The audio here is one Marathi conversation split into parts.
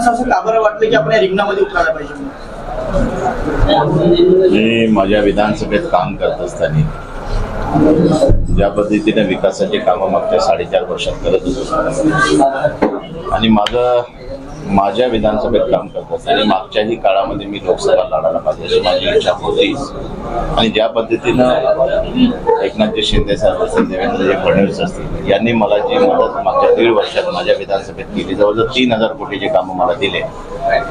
असं असं का बरं वाटलं की आपण या रिंगणामध्ये उतरायला पाहिजे? मी माझ्या विधानसभेत काम करत असताना ज्या पद्धतीने विकासाचे कामं मागच्या साडेचार वर्षात करत होतो. आणि माझं माझ्या विधानसभेत काम करत आणि मागच्याही काळामध्ये मी लोकसभा लढायला पाहिजे अशी माझी इच्छा होती. आणि ज्या पद्धतीनं एकनाथजी शिंदे साहेब असतील देवेंद्रजी फडणवीस असतील यांनी मला जी मदत मागच्या दीड वर्षात माझ्या विधानसभेत केली जवळजवळ तीन हजार कोटीचे कामं मला दिले.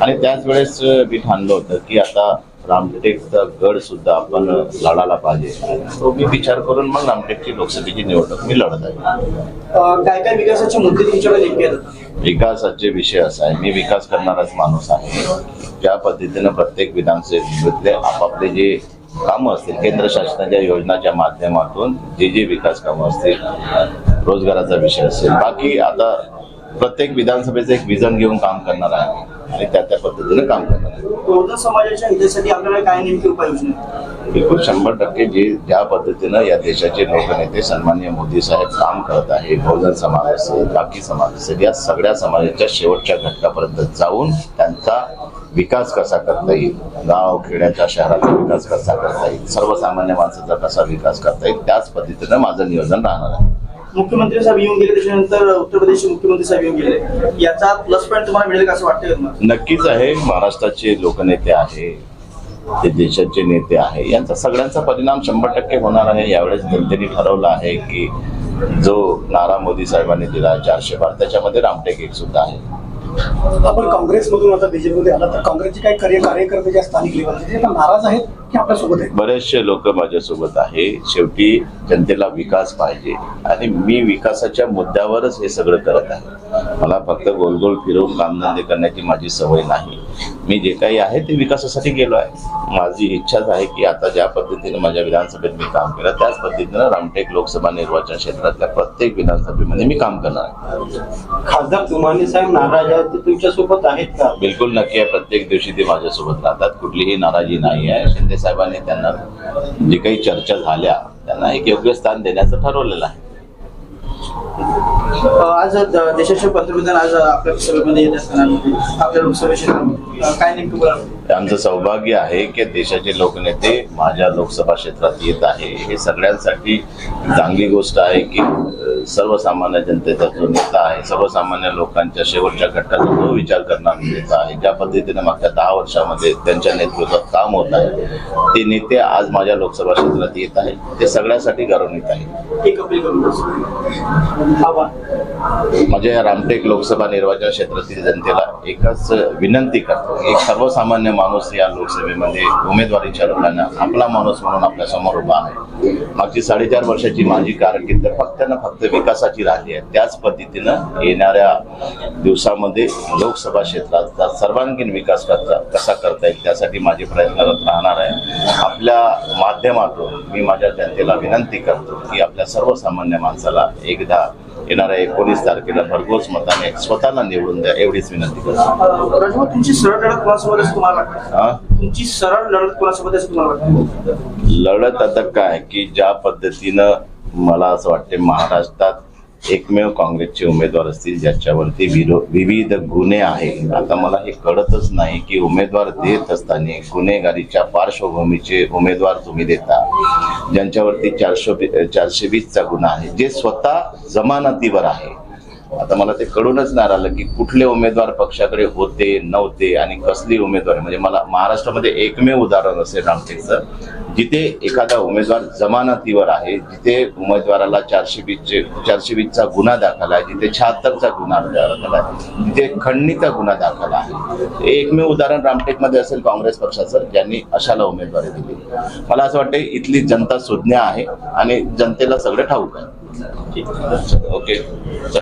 आणि त्याच वेळेस मी ठाणलं होतं की आता रामटेकचा गड सुद्धा आपण लढायला पाहिजे. तो मी विचार करून मग रामटेकची लोकसभेची निवडणूक मी लढत आहे. काय काय विकासाचे मुद्दे तुमच्याकडे विकासाचे विषय असा आहे. मी विकास करणाराच माणूस आहे. ज्या पद्धतीनं प्रत्येक विधानसभेतले आपापले जे कामं असतील केंद्र शासनाच्या योजनाच्या माध्यमातून जे जे विकास कामं असतील रोजगाराचा विषय असेल. बाकी आता प्रत्येक विधानसभेचं एक विजन घेऊन काम करणार आहे आणि त्या त्या पद्धतीनं काम करणार आहे. बहुजन समाजाच्या हितासाठी आपल्याला काय नेमकी उपाययोजना आहेत? बिलकुल शंभर टक्के जे ज्या पद्धतीनं या देशाचे लोकनेते सन्माननीय मोदी साहेब काम करत आहे बहुजन समाज असेल बाकी समाज असेल या सगळ्या समाजाच्या शेवटच्या घटकापर्यंत जाऊन त्यांचा विकास कसा करता येईल गाव खेड्याच्या शहराचा विकास कसा करता येईल सर्वसामान्य माणसाचा कसा विकास करता येईल त्याच पद्धतीनं माझं नियोजन राहणार आहे. मुख्यमंत्री साहेब येऊन गेले त्याच्यानंतर उत्तर प्रदेशचे मुख्यमंत्री साहेब येऊन गेले. याचा प्लस पॉईंट तुम्हाला मिळेल का असं वाटतं नक्कीच आहे. महाराष्ट्राचे लोकनेते आहे ते देशाचे नेते आहे यांचा सगळ्यांचा परिणाम शंभर टक्के होणार आहे. यावेळेस जनतेने ठरवलं आहे की जो नारा मोदी साहेबांनी दिला चारशे बार त्याच्यामध्ये रामटेक एक सुद्धा आहे. आपण काँग्रेसमधून आता बीजेपीमध्ये आला तर काँग्रेसचे काही कार्य कार्यकर्ते ज्या स्थानिक लेवलचे ते आता नाराज आहेत की आपल्यासोबत आहेत? बरेचसे लोक माझ्यासोबत आहे. शेवटी जनतेला विकास पाहिजे. आणि मी विकासाच्या मुद्द्यावरच हे सगळं करत आहे. मला फक्त गोल गोल फिरवून कामधंदे करण्याची माझी सवय नाही. मी जे काही आहे ते विकासासाठी गेलो आहे. माझी इच्छाच आहे की आता ज्या पद्धतीने माझ्या विधानसभेत मी काम केलं त्याच पद्धतीनं रामटेक लोकसभा निर्वाचन क्षेत्रातल्या प्रत्येक विधानसभेमध्ये मी काम करणार आहे. खासदार तुमाने साहेब नाराज आहेत ते तुमच्यासोबत आहेत का? बिलकुल नक्की आहे. प्रत्येक दिवशी ते माझ्यासोबत राहतात. कुठलीही नाराजी नाही आहे. शिंदे साहेबांनी त्यांना जी काही चर्चा झाल्या त्यांना एक योग्य स्थान देण्याचं ठरवलेलं आहे. आज देशाचे पंतप्रधान आज आपल्या सभेमध्ये येत असताना आपल्या लोकसभा क्षेत्रामध्ये काय नेमकं बोला आमचं सौभाग्य आहे की देशाचे लोकनेते माझ्या लोकसभा क्षेत्रात येत आहे. हे सगळ्यांसाठी चांगली गोष्ट आहे की सर्वसामान्य जनतेचा जो नेता आहे सर्वसामान्य लोकांच्या शेवटच्या घटकाचा जो विचार करणारा नेता आहे ज्या पद्धतीने मागच्या दहा वर्षामध्ये त्यांच्या नेतृत्वात काम होत आहे ते नेते आज माझ्या लोकसभा क्षेत्रात येत आहे ते सगळ्यासाठी गौरवणीत आहे माझ्या या रामटेक लोकसभा निर्वाचन क्षेत्रातील जनतेला एकच विनंती करतो एक सर्वसामान्य माणूस या लोकसभेमध्ये उमेदवारीच्या लोकांना आपला माणूस म्हणून आपल्यासमोर उभा आहे. मागची साडेचार वर्षाची माझी कारकीर्द फक्त ना फक्त विकासाची राहिली आहे. त्याच पद्धतीनं येणाऱ्या दिवसामध्ये लोकसभा क्षेत्राचा सर्वांगीण विकास करता कसा करता येईल त्यासाठी माझे प्रयत्नरत राहणार आहे. आपल्या माध्यमातून मी माझ्या जनतेला विनंती करतो की आपल्या सर्वसामान्य माणसाला एकदा येणाऱ्या एकोणीस तारखेला भरघोस मताने स्वतःला निवडून द्या एवढीच विनंती करतो. तुमची सरळ लढत तुम्हाला? तुमची सरळ लढत तुम्हाला? लढत आता काय की ज्या पद्धतीनं मला असं वाटते महाराष्ट्रात एकमेव काँग्रेसचे उमेदवार असतील ज्याच्यावरती विरो विविध गुन्हे आहे आता मला हे कळतच नाही की उमेदवार देत असताना गुन्हेगारीच्या पार्श्वभूमीचे उमेदवार तुम्ही देता ज्यांच्यावरती चारशे चारशे वीसचा गुन्हा आहे जे स्वतः जमानतीवर आहे. आता मला ते कळूनच नाही राहिलं की कुठले उमेदवार पक्षाकडे होते नव्हते आणि कसली उमेदवार म्हणजे मला महाराष्ट्रामध्ये एकमेव उदाहरण असेल रामटेकचं. जिथे एखादा उमेदवार जमानतीवर आहे जिथे उमेदवाराला चारशे वीसचे चारशे वीसचा गुन्हा दाखल आहे जिथे शहात्तरचा गुन्हा दाखल आहे जिथे खंडणीचा गुन्हा दाखल आहे. हे एकमेव उदाहरण रामटेकमध्ये असेल काँग्रेस पक्षाचं ज्यांनी अशाला उमेदवारी दिली. मला असं वाटतं इथली जनता सुज्ञ आहे आणि जनतेला सगळं ठाऊक आहे. ओके.